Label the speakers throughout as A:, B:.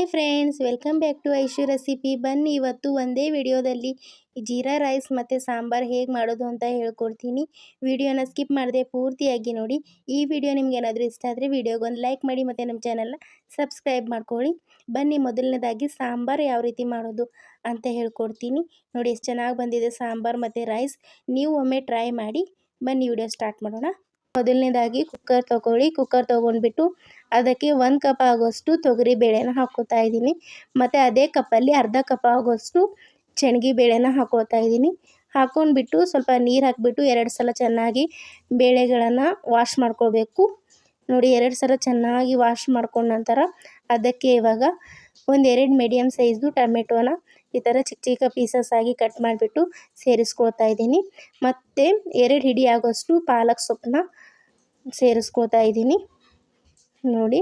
A: Hi friends, welcome back to Aishu recipe. ಬನ್ನಿ ಇವತ್ತು ಒಂದೇ ವಿಡಿಯೋದಲ್ಲಿ ಜೀರಾ ರೈಸ್ ಮತ್ತು ಸಾಂಬಾರು ಹೇಗೆ ಮಾಡೋದು ಅಂತ ಹೇಳ್ಕೊಡ್ತೀನಿ. ವಿಡಿಯೋನ ಸ್ಕಿಪ್ ಮಾಡದೆ ಪೂರ್ತಿಯಾಗಿ ನೋಡಿ. ಈ ವಿಡಿಯೋ ನಿಮ್ಗೆ ಏನಾದರೂ ಇಷ್ಟ ಆದರೆ ವಿಡಿಯೋಗೊಂದು ಲೈಕ್ ಮಾಡಿ ಮತ್ತು ನಮ್ಮ ಚಾನಲ್ನ ಸಬ್ಸ್ಕ್ರೈಬ್ ಮಾಡ್ಕೊಳ್ಳಿ. ಬನ್ನಿ ಮೊದಲನೇದಾಗಿ ಸಾಂಬಾರು ಯಾವ ರೀತಿ ಮಾಡೋದು ಅಂತ ಹೇಳ್ಕೊಡ್ತೀನಿ. ನೋಡಿ ಎಷ್ಟು ಚೆನ್ನಾಗಿ ಬಂದಿದೆ ಸಾಂಬಾರು ಮತ್ತು ರೈಸ್. ನೀವು ಒಮ್ಮೆ ಟ್ರೈ ಮಾಡಿ. ಬನ್ನಿ ವಿಡಿಯೋ ಸ್ಟಾರ್ಟ್ ಮಾಡೋಣ. ಮೊದಲನೇದಾಗಿ ಕುಕ್ಕರ್ ತೊಗೊಳ್ಳಿ. ಕುಕ್ಕರ್ ತೊಗೊಂಡ್ಬಿಟ್ಟು ಅದಕ್ಕೆ ಒಂದು ಕಪ್ ಆಗೋಷ್ಟು ತೊಗರಿ ಬೇಳೆನ ಹಾಕ್ಕೋತಾ ಇದ್ದೀನಿ. ಮತ್ತು ಅದೇ ಕಪ್ಪಲ್ಲಿ ಅರ್ಧ ಕಪ್ ಆಗೋಷ್ಟು ಶನಗಿ ಬೇಳೆನ ಹಾಕ್ಕೊಳ್ತಾ ಇದ್ದೀನಿ. ಹಾಕ್ಕೊಂಡ್ಬಿಟ್ಟು ಸ್ವಲ್ಪ ನೀರು ಹಾಕಿಬಿಟ್ಟು ಎರಡು ಸಲ ಚೆನ್ನಾಗಿ ಬೇಳೆಗಳನ್ನು ವಾಶ್ ಮಾಡ್ಕೋಬೇಕು. ನೋಡಿ ಎರಡು ಸಲ ಚೆನ್ನಾಗಿ ವಾಶ್ ಮಾಡ್ಕೊಂಡ ನಂತರ ಅದಕ್ಕೆ ಇವಾಗ ಒಂದು ಎರಡು ಮೀಡಿಯಮ್ ಸೈಜ್ದು ಟೊಮೆಟೊನ ಈ ಥರ ಚಿಕ್ಕ ಚಿಕ್ಕ ಪೀಸಸ್ ಆಗಿ ಕಟ್ ಮಾಡಿಬಿಟ್ಟು ಸೇರಿಸ್ಕೊಳ್ತಾ ಇದ್ದೀನಿ. ಮತ್ತು ಎರಡು ಹಿಡಿ ಆಗೋಷ್ಟು ಪಾಲಕ್ ಸೊಪ್ಪನ್ನ ಸೇರಿಸ್ಕೊಳ್ತಾ ಇದ್ದೀನಿ. ನೋಡಿ.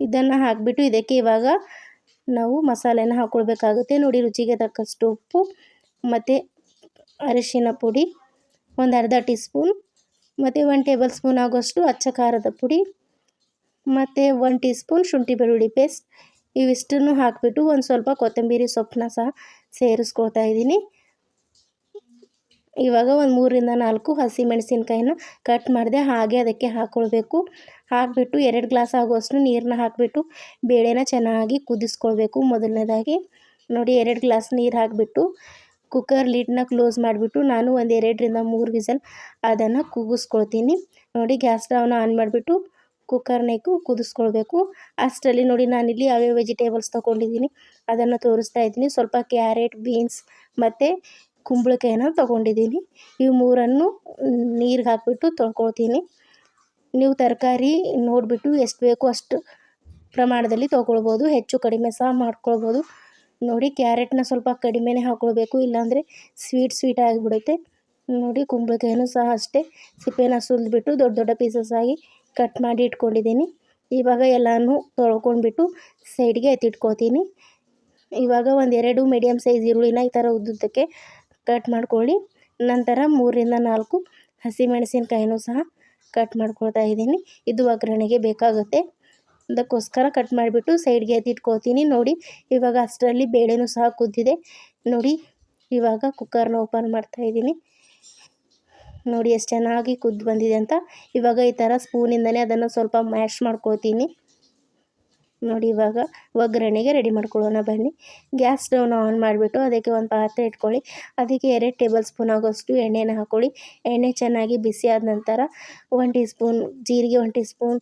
A: ಇದನ್ನು ಹಾಕಿಬಿಟ್ಟು ಇದಕ್ಕೆ ಇವಾಗ ನಾವು ಮಸಾಲೆನ ಹಾಕ್ಕೊಳ್ಬೇಕಾಗುತ್ತೆ ನೋಡಿ, ರುಚಿಗೆ ತಕ್ಕಷ್ಟು ಉಪ್ಪು ಮತ್ತು ಅರಿಶಿನ ಪುಡಿ, ಒಂದು ಅರ್ಧ ಟೀ ಸ್ಪೂನ್ ಮತ್ತು ಒನ್ ಟೇಬಲ್ ಸ್ಪೂನ್ ಆಗೋಷ್ಟು ಅಚ್ಚ ಖಾರದ ಪುಡಿ ಮತ್ತು ಒನ್ ಟೀ ಸ್ಪೂನ್ ಶುಂಠಿ ಬೆಳ್ಳುಳ್ಳಿ ಪೇಸ್ಟ್. ಇವಿಷ್ಟನ್ನು ಹಾಕಿಬಿಟ್ಟು ಒಂದು ಸ್ವಲ್ಪ ಕೊತ್ತಂಬರಿ ಸೊಪ್ಪನ್ನ ಸಹ ಸೇರಿಸ್ಕೊಳ್ತಾ ಇದ್ದೀನಿ. ಇವಾಗ ಒಂದು ಮೂರರಿಂದ ನಾಲ್ಕು ಹಸಿಮೆಣಸಿನ್ಕಾಯಿನ ಕಟ್ ಮಾಡಿದೆ ಹಾಗೆ ಅದಕ್ಕೆ ಹಾಕ್ಕೊಳ್ಬೇಕು ಹಾಕಿಬಿಟ್ಟು ಎರಡು ಗ್ಲಾಸ್ ಆಗುವಷ್ಟು ನೀರನ್ನ ಹಾಕಿಬಿಟ್ಟು ಬೇಳೆನ ಚೆನ್ನಾಗಿ ಕುದಿಸ್ಕೊಳ್ಬೇಕು. ಮೊದಲನೇದಾಗಿ ನೋಡಿ ಎರಡು ಗ್ಲಾಸ್ ನೀರು ಹಾಕಿಬಿಟ್ಟು ಕುಕ್ಕರ್ ಲಿಡ್ನ ಕ್ಲೋಸ್ ಮಾಡಿಬಿಟ್ಟು ನಾನು ಒಂದು ಎರಡರಿಂದ ಮೂರು ವಿಸಲ್ ಅದನ್ನು ಕೂಗಿಸ್ಕೊಳ್ತೀನಿ ನೋಡಿ ಗ್ಯಾಸ್ ಸ್ಟವ್ನ ಆನ್ ಮಾಡಿಬಿಟ್ಟು ಕುಕ್ಕರ್ನೇಕು ಕುದಿಸ್ಕೊಳ್ಬೇಕು. ಅಷ್ಟರಲ್ಲಿ ನೋಡಿ ನಾನಿಲ್ಲಿ ಯಾವ್ಯಾವ ವೆಜಿಟೇಬಲ್ಸ್ ತೊಗೊಂಡಿದ್ದೀನಿ ಅದನ್ನು ತೋರಿಸ್ತಾ ಇದ್ದೀನಿ. ಸ್ವಲ್ಪ ಕ್ಯಾರೆಟ್ ಬೀನ್ಸ್ ಮತ್ತು ಕುಂಬಳಕಾಯಿನ ತೊಗೊಂಡಿದ್ದೀನಿ. ಈ ಮೂರನ್ನು ನೀರಿಗೆ ಹಾಕಿಬಿಟ್ಟು ತೊಳ್ಕೊಳ್ತೀನಿ. ನೀವು ತರಕಾರಿ ನೋಡಿಬಿಟ್ಟು ಎಷ್ಟು ಬೇಕೋ ಅಷ್ಟು ಪ್ರಮಾಣದಲ್ಲಿ ತೊಗೊಳ್ಬೋದು. ಹೆಚ್ಚು ಕಡಿಮೆ ಸಹ ಮಾಡ್ಕೊಳ್ಬೋದು. ನೋಡಿ, ಕ್ಯಾರೆಟ್ನ ಸ್ವಲ್ಪ ಕಡಿಮೆನೆ ಹಾಕ್ಕೊಳ್ಬೇಕು ಇಲ್ಲಾಂದರೆ ಸ್ವೀಟ್ ಸ್ವೀಟ್ ಆಗಿಬಿಡುತ್ತೆ. ನೋಡಿ, ಕುಂಬಳಕಾಯಿನೂ ಸಹ ಅಷ್ಟೇ. ಸಿಪ್ಪೆನ ಸುಲಿದ್ಬಿಟ್ಟು ದೊಡ್ಡ ದೊಡ್ಡ ಪೀಸಸ್ ಆಗಿ ಕಟ್ ಮಾಡಿ ಇಟ್ಕೊಂಡಿದ್ದೀನಿ. ಇವಾಗ ಎಲ್ಲನೂ ತೊಳ್ಕೊಂಡ್ಬಿಟ್ಟು ಸೈಡ್ಗೆ ಎತ್ತಿಟ್ಕೋತೀನಿ ಇವಾಗ ಒಂದೆರಡು ಮೀಡಿಯಮ್ ಸೈಜ್ ಈರುಳ್ಳಿನ ಈ ಥರ ಉದ್ದುದ್ದಕ್ಕೆ ಕಟ್ ಮಾಡ್ಕೊಳ್ಳಿ. ನಂತರ ಮೂರರಿಂದ ನಾಲ್ಕು ಹಸಿಮೆಣಸಿನ್ಕಾಯಿನೂ ಸಹ ಕಟ್ ಮಾಡ್ಕೊಳ್ತಾ ಇದ್ದೀನಿ. ಇದು ಒಗ್ಗರಣೆಗೆ ಬೇಕಾಗುತ್ತೆ. ಅದಕ್ಕೋಸ್ಕರ ಕಟ್ ಮಾಡಿಬಿಟ್ಟು ಸೈಡ್ಗೆ ಎತ್ತಿಟ್ಕೋತೀನಿ ನೋಡಿ, ಇವಾಗ ಅಷ್ಟರಲ್ಲಿ ಬೇಳೆನೂ ಸಹ ಕುದ್ದಿದೆ. ನೋಡಿ, ಇವಾಗ ಕುಕ್ಕರ್ನ ಓಪನ್ ಮಾಡ್ತಾ ಇದ್ದೀನಿ. ನೋಡಿ, ಎಷ್ಟು ಚೆನ್ನಾಗಿ ಕುದ್ದು ಬಂದಿದೆ ಅಂತ. ಇವಾಗ ಈ ಥರ ಸ್ಪೂನಿಂದನೇ ಅದನ್ನು ಸ್ವಲ್ಪ ಮ್ಯಾಶ್ ಮಾಡ್ಕೊಳ್ತೀನಿ. ನೋಡಿ ಇವಾಗ ಒಗ್ಗರಣೆಗೆ ರೆಡಿ ಮಾಡ್ಕೊಳ್ಳೋಣ ಬನ್ನಿ. ಗ್ಯಾಸ್ ಸ್ಟವ್ನ ಆನ್ ಮಾಡಿಬಿಟ್ಟು ಅದಕ್ಕೆ ಒಂದು ಪಾತ್ರೆ ಇಟ್ಕೊಳ್ಳಿ. ಅದಕ್ಕೆ ಎರಡು ಟೇಬಲ್ ಸ್ಪೂನ್ ಆಗೋಷ್ಟು ಎಣ್ಣೆನ ಹಾಕ್ಕೊಳ್ಳಿ ಎಣ್ಣೆ ಚೆನ್ನಾಗಿ ಬಿಸಿ ಆದ ನಂತರ ಒನ್ ಟೀ ಸ್ಪೂನ್ ಜೀರಿಗೆ ಒನ್ ಟೀ ಸ್ಪೂನ್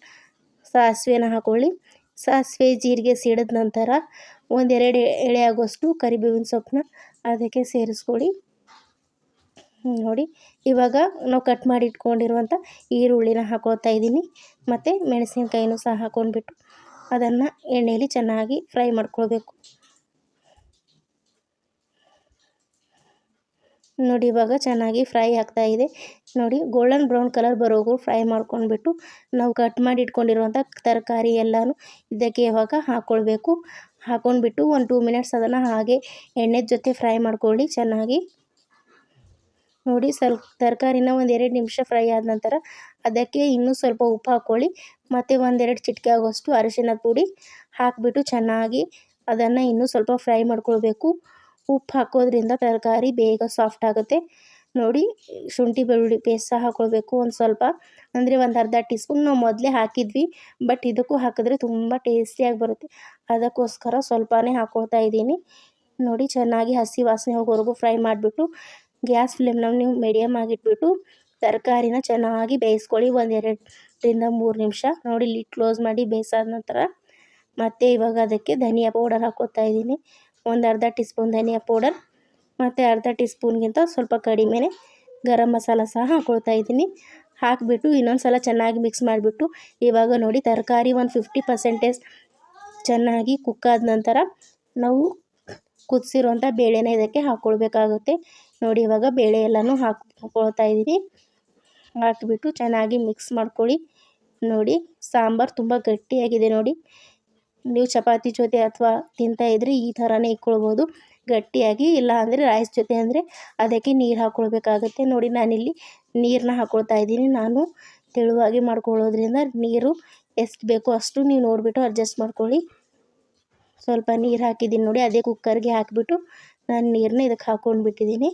A: ಸಾಸಿವೆನ ಹಾಕ್ಕೊಳ್ಳಿ ಸಾಸಿವೆ ಜೀರಿಗೆ ಸಿಡಿದ ನಂತರ ಒಂದೆರಡು ಎಳೆ ಆಗೋಷ್ಟು ಕರಿಬೇವಿನ ಸೊಪ್ಪನ್ನ ಅದಕ್ಕೆ ಸೇರಿಸ್ಕೊಳ್ಳಿ. ನೋಡಿ, ಇವಾಗ ನಾವು ಕಟ್ ಮಾಡಿ ಇಟ್ಕೊಂಡಿರುವಂಥ ಈರುಳ್ಳಿನ ಹಾಕೋತಾ ಇದ್ದೀನಿ. ಮತ್ತು ಮೆಣಸಿನ್ಕಾಯಿನೂ ಸಹ ಹಾಕ್ಕೊಂಡ್ಬಿಟ್ಟು ಅದನ್ನು ಎಣ್ಣೆಯಲ್ಲಿ ಚೆನ್ನಾಗಿ ಫ್ರೈ ಮಾಡ್ಕೊಳ್ಬೇಕು. ನೋಡಿ ಇವಾಗ ಚೆನ್ನಾಗಿ ಫ್ರೈ ಆಗ್ತಾ ಇದೆ. ನೋಡಿ ಗೋಲ್ಡನ್ ಬ್ರೌನ್ ಕಲರ್ ಬರೋವರೆಗೂ ಫ್ರೈ ಮಾಡ್ಕೊಂಡ್ಬಿಟ್ಟು ನಾವು ಕಟ್ ಮಾಡಿ ಇಟ್ಕೊಂಡಿರುವಂಥ ತರಕಾರಿ ಎಲ್ಲನೂ ಇದಕ್ಕೆ ಇವಾಗ ಹಾಕ್ಕೊಳ್ಬೇಕು ಹಾಕ್ಕೊಂಡ್ಬಿಟ್ಟು ಒಂದು ಟೂ ಮಿನಿಟ್ಸ್ ಅದನ್ನು ಹಾಗೆ ಎಣ್ಣೆ ಜೊತೆ ಫ್ರೈ ಮಾಡ್ಕೊಳ್ಳಿ ಚೆನ್ನಾಗಿ. ನೋಡಿ ಸ್ವಲ್ಪ ತರಕಾರಿನ ಒಂದು ಎರಡು ನಿಮಿಷ ಫ್ರೈ ಆದ ನಂತರ ಅದಕ್ಕೆ ಇನ್ನೂ ಸ್ವಲ್ಪ ಉಪ್ಪು ಹಾಕ್ಕೊಳ್ಳಿ ಮತ್ತು ಒಂದೆರಡು ಚಿಟಿಕೆ ಆಗೋಷ್ಟು ಅರಿಶಿನ ಪುಡಿ ಹಾಕಿಬಿಟ್ಟು ಚೆನ್ನಾಗಿ ಅದನ್ನು ಇನ್ನೂ ಸ್ವಲ್ಪ ಫ್ರೈ ಮಾಡ್ಕೊಳ್ಬೇಕು. ಉಪ್ಪು ಹಾಕೋದ್ರಿಂದ ತರಕಾರಿ ಬೇಗ ಸಾಫ್ಟ್ ಆಗುತ್ತೆ. ನೋಡಿ ಶುಂಠಿ ಬೆಳ್ಳುಳ್ಳಿ ಪೇಸ್ಟ್ ಸಹ ಹಾಕ್ಕೊಳ್ಬೇಕು ಒಂದು ಸ್ವಲ್ಪ. ಅಂದರೆ ಒಂದು ಅರ್ಧ ಟೀ ಸ್ಪೂನ್ ನಾವು ಮೊದಲೇ ಹಾಕಿದ್ವಿ, ಬಟ್ ಇದಕ್ಕೂ ಹಾಕಿದ್ರೆ ತುಂಬ ಟೇಸ್ಟಿಯಾಗಿ ಬರುತ್ತೆ. ಅದಕ್ಕೋಸ್ಕರ ಸ್ವಲ್ಪನೇ ಹಾಕ್ಕೊಳ್ತಾ ಇದ್ದೀನಿ. ನೋಡಿ ಚೆನ್ನಾಗಿ ಹಸಿ ವಾಸನೆ ಹೋಗೋವರೆಗೂ ಫ್ರೈ ಮಾಡಿಬಿಟ್ಟು ಗ್ಯಾಸ್ ಫ್ಲೇಮ್ನ ನೀವು ಮೀಡಿಯಮ್ ಆಗಿಟ್ಬಿಟ್ಟು ತರಕಾರಿನ ಚೆನ್ನಾಗಿ ಬೇಯಿಸ್ಕೊಳ್ಳಿ ಒಂದು ಎರಡರಿಂದ ಮೂರು ನಿಮಿಷ. ನೋಡಿ, ಲಿಡ್ ಕ್ಲೋಸ್ ಮಾಡಿ ಬೇಯಿಸಾದ ನಂತರ ಮತ್ತು ಇವಾಗ ಅದಕ್ಕೆ ಧನಿಯಾ ಪೌಡರ್ ಹಾಕೋತಾ ಇದ್ದೀನಿ. ಒಂದು ಅರ್ಧ ಟೀ ಸ್ಪೂನ್ ಧನಿಯಾ ಪೌಡರ್, ಮತ್ತು ಅರ್ಧ ಟೀ ಸ್ಪೂನ್ಗಿಂತ ಸ್ವಲ್ಪ ಕಡಿಮೆನೇ ಗರಂ ಮಸಾಲ ಸಹ ಹಾಕೊಳ್ತಾ ಇದ್ದೀನಿ. ಹಾಕಿಬಿಟ್ಟು ಇನ್ನೊಂದು ಸಲ ಚೆನ್ನಾಗಿ ಮಿಕ್ಸ್ ಮಾಡಿಬಿಟ್ಟು ಇವಾಗ ನೋಡಿ, ತರಕಾರಿ ಒಂದು ಫಿಫ್ಟಿ ಪರ್ಸೆಂಟೇಜ್ ಚೆನ್ನಾಗಿ ಕುಕ್ಕಾದ ನಂತರ ನಾವು ಕುದಿಸಿರುವಂಥ ಬೇಳೆನ ಇದಕ್ಕೆ ಹಾಕ್ಕೊಳ್ಬೇಕಾಗುತ್ತೆ ನೋಡಿ, ಇವಾಗ ಬೇಳೆ ಎಲ್ಲನೂ ಹಾಕ್ಕೊಳ್ತಾ ಇದ್ದೀನಿ. ಹಾಕಿಬಿಟ್ಟು ಚೆನ್ನಾಗಿ ಮಿಕ್ಸ್ ಮಾಡ್ಕೊಳ್ಳಿ. ನೋಡಿ, ಸಾಂಬಾರು ತುಂಬ ಗಟ್ಟಿಯಾಗಿದೆ ನೋಡಿ. ನೀವು ಚಪಾತಿ ಜೊತೆ ಅಥವಾ ತಿಂತಾಯಿದ್ರೆ ಈ ಥರನೇ ಇಟ್ಕೊಳ್ಬೋದು. ಗಟ್ಟಿಯಾಗಿ, ಇಲ್ಲ ಅಂದರೆ ರೈಸ್ ಜೊತೆ ಅಂದರೆ ಅದಕ್ಕೆ ನೀರು ಹಾಕ್ಕೊಳ್ಬೇಕಾಗುತ್ತೆ ನೋಡಿ, ನಾನಿಲ್ಲಿ ನೀರನ್ನ ಹಾಕ್ಕೊಳ್ತಾ ಇದ್ದೀನಿ. ನಾನು ತೆಳುವಾಗಿ ಮಾಡ್ಕೊಳ್ಳೋದ್ರಿಂದ ನೀರು ಎಷ್ಟು ಬೇಕೋ ಅಷ್ಟು ನೀವು ನೋಡಿಬಿಟ್ಟು ಅಡ್ಜಸ್ಟ್ ಮಾಡ್ಕೊಳ್ಳಿ. ಸ್ವಲ್ಪ ನೀರು ಹಾಕಿದ್ದೀನಿ ನೋಡಿ, ಅದೇ ಕುಕ್ಕರ್ಗೆ ಹಾಕಿಬಿಟ್ಟು ನಾನು ನೀರನ್ನ ಇದಕ್ಕೆ ಹಾಕ್ಕೊಂಡು ಬಿಟ್ಟಿದ್ದೀನಿ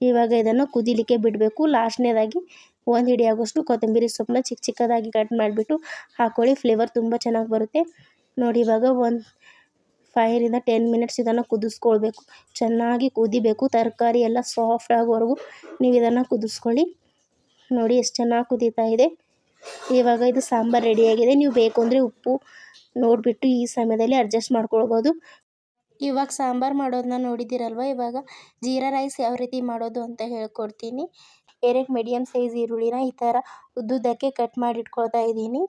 A: ಇವಾಗ ಇದನ್ನು ಕುದಿಲಿಕ್ಕೆ ಬಿಡಬೇಕು. ಲಾಸ್ಟ್ನೇದಾಗಿ ಒಂದು ಹಿಡಿ ಆಗೋಷ್ಟು ಕೊತ್ತಂಬರಿ ಸೊಪ್ಪನ್ನ ಚಿಕ್ಕ ಚಿಕ್ಕದಾಗಿ ಕಟ್ ಮಾಡಿಬಿಟ್ಟು ಹಾಕ್ಕೊಳ್ಳಿ ಫ್ಲೇವರ್ ತುಂಬ ಚೆನ್ನಾಗಿ ಬರುತ್ತೆ. ನೋಡಿ, ಇವಾಗ ಒಂದು ಫೈರಿಂದ ಟೆನ್ ಮಿನಿಟ್ಸ್ ಇದನ್ನು ಕುದಿಸ್ಕೊಳ್ಬೇಕು. ಚೆನ್ನಾಗಿ ಕುದಿಬೇಕು. ತರಕಾರಿ ಎಲ್ಲ ಸಾಫ್ಟ್ ಆಗೋವರೆಗೂ ನೀವು ಇದನ್ನು ಕುದಿಸ್ಕೊಳ್ಳಿ. ನೋಡಿ, ಎಷ್ಟು ಚೆನ್ನಾಗಿ ಕುದೀತಾ ಇದೆ. ಇವಾಗ ಇದು ಸಾಂಬಾರು ರೆಡಿಯಾಗಿದೆ ನೀವು ಬೇಕು ಅಂದರೆ ಉಪ್ಪು ನೋಡಿಬಿಟ್ಟು ಈ ಸಮಯದಲ್ಲಿ ಅಡ್ಜಸ್ಟ್ ಮಾಡ್ಕೊಳ್ಬೋದು. ಇವಾಗ ಸಾಂಬಾರು ಮಾಡೋದನ್ನ ನೋಡಿದ್ದೀರಲ್ವ? ಇವಾಗ ಜೀರಾ ರೈಸ್ ಯಾವ ರೀತಿ ಮಾಡೋದು ಅಂತ ಹೇಳ್ಕೊಡ್ತೀನಿ. ಎರಡು ಮೀಡಿಯಮ್ ಸೈಜ್ ಈರುಳ್ಳಿನ ಈ ಥರ ಉದ್ದುದ್ದಕ್ಕೆ ಕಟ್ ಮಾಡಿ ಇಟ್ಕೊಳ್ತಾ ಇದ್ದೀನಿ.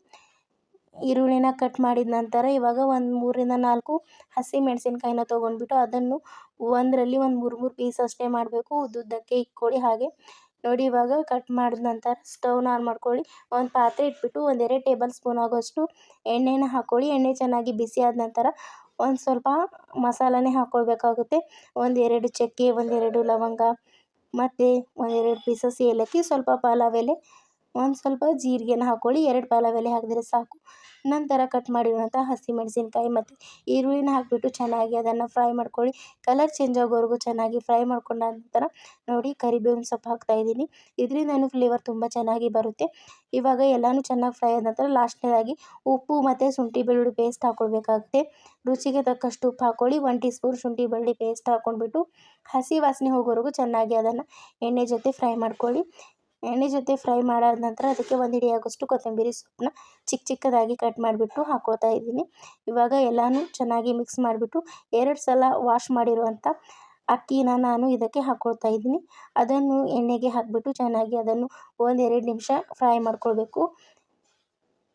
A: ಈರುಳ್ಳಿನ ಕಟ್ ಮಾಡಿದ ನಂತರ ಇವಾಗ ಒಂದು ಮೂರಿಂದ ನಾಲ್ಕು ಹಸಿ ಮೆಣಸಿನ್ಕಾಯಿನ ತೊಗೊಂಡ್ಬಿಟ್ಟು ಅದನ್ನು ಒಂದರಲ್ಲಿ ಒಂದು ಮೂರು ಮೂರು ಪೀಸ್ ಅಷ್ಟೇ ಮಾಡಬೇಕು. ಉದ್ದುದ್ದಕ್ಕೆ ಇಟ್ಕೊಳ್ಳಿ ಹಾಗೆ. ನೋಡಿ ಇವಾಗ ಕಟ್ ಮಾಡಿದ ನಂತರ ಸ್ಟವ್ನ ಆನ್ ಮಾಡ್ಕೊಳ್ಳಿ. ಒಂದು ಪಾತ್ರೆ ಇಟ್ಬಿಟ್ಟು ಒಂದೆರಡು ಟೇಬಲ್ ಸ್ಪೂನ್ ಆಗೋಷ್ಟು ಎಣ್ಣೆನ ಹಾಕ್ಕೊಳ್ಳಿ ಎಣ್ಣೆ ಚೆನ್ನಾಗಿ ಬಿಸಿ ಆದ ನಂತರ ಒಂದು ಸ್ವಲ್ಪ ಮಸಾಲನೇ ಹಾಕ್ಕೊಳ್ಬೇಕಾಗುತ್ತೆ ಒಂದೆರಡು ಚಕ್ಕೆ ಒಂದೆರಡು ಲವಂಗ, ಮತ್ತು ಒಂದೆರಡು ಪೀಸಸ್ ಏಲಕ್ಕಿ, ಸ್ವಲ್ಪ ಪಲಾವ್ ಎಲೆ. ಒಂದು ಸ್ವಲ್ಪ ಜೀರಿಗೆನ ಹಾಕ್ಕೊಳ್ಳಿ ಎರಡು ಪಲಾವ್ ಎಲೆ ಹಾಕಿದ್ರೆ ಸಾಕು. ನಂತರ ಕಟ್ ಮಾಡಿರುವಂಥ ಹಸಿಮೆಣಸಿನ್ಕಾಯಿ ಮತ್ತು ಈರುಳ್ಳಿನ ಹಾಕಿಬಿಟ್ಟು ಚೆನ್ನಾಗಿ ಅದನ್ನು ಫ್ರೈ ಮಾಡ್ಕೊಳ್ಳಿ. ಕಲರ್ ಚೇಂಜ್ ಆಗೋವರೆಗೂ ಚೆನ್ನಾಗಿ ಫ್ರೈ ಮಾಡ್ಕೊಂಡ ನಂತರ ನೋಡಿ ಕರಿಬೇವಿನ ಸೊಪ್ಪು ಹಾಕ್ತಾಯಿದ್ದೀನಿ ಇದರಿಂದನೂ ಫ್ಲೇವರ್ ತುಂಬ ಚೆನ್ನಾಗಿ ಬರುತ್ತೆ. ಇವಾಗ ಎಲ್ಲನೂ ಚೆನ್ನಾಗಿ ಫ್ರೈ ಆದ ನಂತರ ಲಾಸ್ಟ್ನೇದಾಗಿ ಉಪ್ಪು ಮತ್ತು ಶುಂಠಿ ಬೆಳ್ಳುಳ್ಳಿ ಪೇಸ್ಟ್ ಹಾಕ್ಕೊಳ್ಬೇಕಾಗುತ್ತೆ ರುಚಿಗೆ ತಕ್ಕಷ್ಟು ಉಪ್ಪು ಹಾಕ್ಕೊಳ್ಳಿ ಒನ್ ಟೀ ಸ್ಪೂನ್ ಶುಂಠಿ ಬೆಳ್ಳುಳ್ಳಿ ಪೇಸ್ಟ್ ಹಾಕ್ಕೊಂಡ್ಬಿಟ್ಟು ಹಸಿ ವಾಸನೆ ಹೋಗೋವರೆಗೂ ಚೆನ್ನಾಗಿ ಅದನ್ನು ಎಣ್ಣೆ ಜೊತೆ ಫ್ರೈ ಮಾಡ್ಕೊಳ್ಳಿ. ಎಣ್ಣೆ ಜೊತೆ ಫ್ರೈ ಮಾಡಾದ ನಂತರ ಅದಕ್ಕೆ ಒಂದು ಹಿಡಿಯಾಗೋಷ್ಟು ಕೊತ್ತಂಬರಿ ಸೊಪ್ಪನ್ನ ಚಿಕ್ಕ ಚಿಕ್ಕದಾಗಿ ಕಟ್ ಮಾಡಿಬಿಟ್ಟು ಹಾಕ್ಕೊಳ್ತಾ ಇದ್ದೀನಿ. ಇವಾಗ ಎಲ್ಲನೂ ಚೆನ್ನಾಗಿ ಮಿಕ್ಸ್ ಮಾಡಿಬಿಟ್ಟು ಎರಡು ಸಲ ವಾಶ್ ಮಾಡಿರುವಂಥ ಅಕ್ಕಿನ ನಾನು ಇದಕ್ಕೆ ಹಾಕ್ಕೊಳ್ತಾ ಇದ್ದೀನಿ. ಅದನ್ನು ಎಣ್ಣೆಗೆ ಹಾಕಿಬಿಟ್ಟು ಚೆನ್ನಾಗಿ ಅದನ್ನು ಒಂದೆರಡು ನಿಮಿಷ ಫ್ರೈ ಮಾಡ್ಕೊಳ್ಬೇಕು.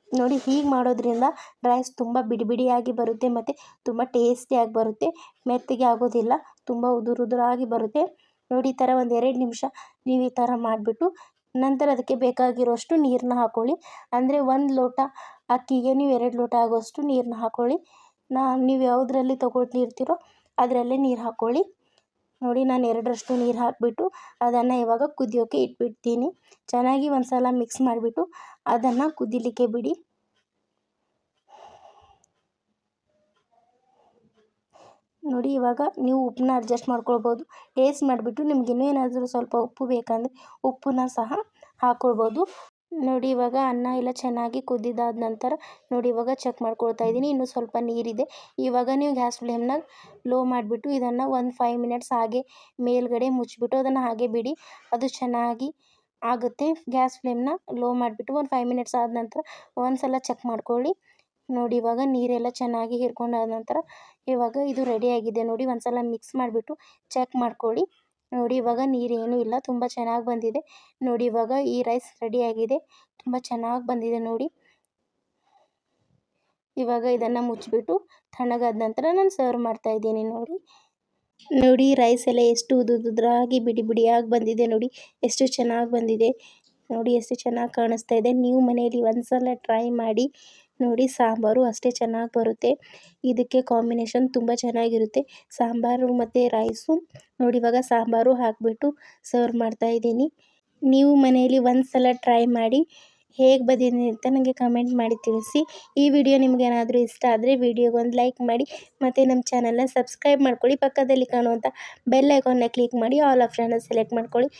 A: ನೋಡಿ ಹೀಗೆ ಮಾಡೋದ್ರಿಂದ ರೈಸ್ ತುಂಬ ಬಿಡಿ ಬಿಡಿಯಾಗಿ ಬರುತ್ತೆ ಮತ್ತು ತುಂಬ ಟೇಸ್ಟಿಯಾಗಿ ಬರುತ್ತೆ. ಮೆತ್ತಗೆ ಆಗೋದಿಲ್ಲ, ತುಂಬ ಉದುರು ಉದುರಾಗಿ ಬರುತ್ತೆ. ನೋಡಿ ಈ ಥರ ಒಂದು ಎರಡು ನಿಮಿಷ ನೀವು ಈ ಥರ ಮಾಡಿಬಿಟ್ಟು ನಂತರ ಅದಕ್ಕೆ ಬೇಕಾಗಿರೋಷ್ಟು ನೀರನ್ನ ಹಾಕ್ಕೊಳ್ಳಿ ಅಂದರೆ ಒಂದು ಲೋಟ ಅಕ್ಕಿಗೆ ನೀವು ಎರಡು ಲೋಟ ಆಗೋಷ್ಟು ನೀರನ್ನ ಹಾಕ್ಕೊಳ್ಳಿ ನಾ ನೀವು ಯಾವುದರಲ್ಲಿ ತೊಗೊಳ್ತಿರ್ತೀರೋ ಅದರಲ್ಲೇ ನೀರು ಹಾಕ್ಕೊಳ್ಳಿ ನೋಡಿ ನಾನು ಎರಡರಷ್ಟು ನೀರು ಹಾಕಿಬಿಟ್ಟು ಅದನ್ನು ಇವಾಗ ಕುದಿಯೋಕ್ಕೆ ಇಟ್ಬಿಡ್ತೀನಿ. ಚೆನ್ನಾಗಿ ಒಂದು ಸಲ ಮಿಕ್ಸ್ ಮಾಡಿಬಿಟ್ಟು ಅದನ್ನು ಕುದಿಲಿಕ್ಕೆ ಬಿಡಿ. ನೋಡಿ, ಇವಾಗ ನೀವು ಉಪ್ಪನ್ನ ಅಡ್ಜಸ್ಟ್ ಮಾಡ್ಕೊಳ್ಬೋದು. ಟೇಸ್ಟ್ ಮಾಡಿಬಿಟ್ಟು ನಿಮ್ಗೆ ಇನ್ನೂ ಏನಾದರೂ ಸ್ವಲ್ಪ ಉಪ್ಪು ಬೇಕಂದರೆ ಉಪ್ಪನ್ನ ಸಹ ಹಾಕ್ಕೊಳ್ಬೋದು ನೋಡಿ, ಇವಾಗ ಅನ್ನ ಎಲ್ಲ ಚೆನ್ನಾಗಿ ಕುದ್ದಿದಾದ ನಂತರ ನೋಡಿ, ಇವಾಗ ಚೆಕ್ ಮಾಡ್ಕೊಳ್ತಾ ಇದ್ದೀನಿ. ಇನ್ನೂ ಸ್ವಲ್ಪ ನೀರಿದೆ. ಇವಾಗ ನೀವು ಗ್ಯಾಸ್ ಫ್ಲೇಮ್ನ ಲೋ ಮಾಡಿಬಿಟ್ಟು ಇದನ್ನು ಒಂದು ಫೈವ್ ಮಿನಿಟ್ಸ್ ಹಾಗೆ ಮೇಲ್ಗಡೆ ಮುಚ್ಚಿಬಿಟ್ಟು ಅದನ್ನು ಹಾಗೆ ಬಿಡಿ. ಅದು ಚೆನ್ನಾಗಿ ಆಗುತ್ತೆ. ಗ್ಯಾಸ್ ಫ್ಲೇಮ್ನ ಲೋ ಮಾಡಿಬಿಟ್ಟು ಒಂದು ಫೈವ್ ಮಿನಿಟ್ಸ್ ಆದ ನಂತರ ಒಂದು ಸಲ ಚೆಕ್ ಮಾಡ್ಕೊಳ್ಳಿ. ನೋಡಿ ಇವಾಗ ನೀರೆಲ್ಲ ಚೆನ್ನಾಗಿ ಹೀರ್ಕೊಂಡಾದ ನಂತರ ಇವಾಗ ಇದು ರೆಡಿಯಾಗಿದೆ ನೋಡಿ ಒಂದ್ಸಲ ಮಿಕ್ಸ್ ಮಾಡಿಬಿಟ್ಟು ಚೆಕ್ ಮಾಡ್ಕೊಳ್ಳಿ. ನೋಡಿ ಇವಾಗ ನೀರೇನು ಇಲ್ಲ, ತುಂಬ ಚೆನ್ನಾಗಿ ಬಂದಿದೆ. ನೋಡಿ ಇವಾಗ ಈ ರೈಸ್ ರೆಡಿಯಾಗಿದೆ ತುಂಬ ಚೆನ್ನಾಗಿ ಬಂದಿದೆ ನೋಡಿ. ಇವಾಗ ಇದನ್ನು ಮುಚ್ಚಿಬಿಟ್ಟು ತಣ್ಣಗಾದ ನಂತರ ನಾನು ಸರ್ವ್ ಮಾಡ್ತಾ ಇದ್ದೀನಿ ನೋಡಿ. ನೋಡಿ ರೈಸ್ ಎಲ್ಲ ಎಷ್ಟು ಉದುದ್ರಾಗಿ ಬಿಡಿ ಬಿಡಿಯಾಗಿ ಬಂದಿದೆ ನೋಡಿ. ಎಷ್ಟು ಚೆನ್ನಾಗಿ ಬಂದಿದೆ. ನೋಡಿ, ಎಷ್ಟು ಚೆನ್ನಾಗಿ ಕಾಣಿಸ್ತಾ ಇದೆ. ನೀವು ಮನೆಯಲ್ಲಿ ಒಂದ್ಸಲ ಟ್ರೈ ಮಾಡಿ ನೋಡಿ, ಸಾಂಬಾರು ಅಷ್ಟೇ ಚೆನ್ನಾಗಿ ಬರುತ್ತೆ. ಇದಕ್ಕೆ ಕಾಂಬಿನೇಷನ್ ತುಂಬ ಚೆನ್ನಾಗಿರುತ್ತೆ. ಸಾಂಬಾರು ಮತ್ತು ರೈಸು, ನೋಡಿ, ಇವಾಗ ಸಾಂಬಾರು ಹಾಕಿಬಿಟ್ಟು ಸರ್ವ್ ಮಾಡ್ತಾ ಇದ್ದೀನಿ. ನೀವು ಮನೆಯಲ್ಲಿ ಒಂದು ಸಲ ಟ್ರೈ ಮಾಡಿ ಹೇಗೆ ಬಂದಿದೆ ಅಂತ ನನಗೆ ಕಮೆಂಟ್ ಮಾಡಿ ತಿಳಿಸಿ. ಈ ವಿಡಿಯೋ ನಿಮಗೇನಾದರೂ ಇಷ್ಟ ಆದರೆ ವಿಡಿಯೋಗೊಂದು ಲೈಕ್ ಮಾಡಿ, ಮತ್ತು ನಮ್ಮ ಚಾನಲ್ನ ಸಬ್ಸ್ಕ್ರೈಬ್ ಮಾಡ್ಕೊಳ್ಳಿ. ಪಕ್ಕದಲ್ಲಿ ಕಾಣುವಂಥ ಬೆಲ್ ಐಕಾನ್ನ ಕ್ಲಿಕ್ ಮಾಡಿ, ಆಲ್ ಆಪ್ಷನ್ನ ಸೆಲೆಕ್ಟ್ ಮಾಡ್ಕೊಳ್ಳಿ.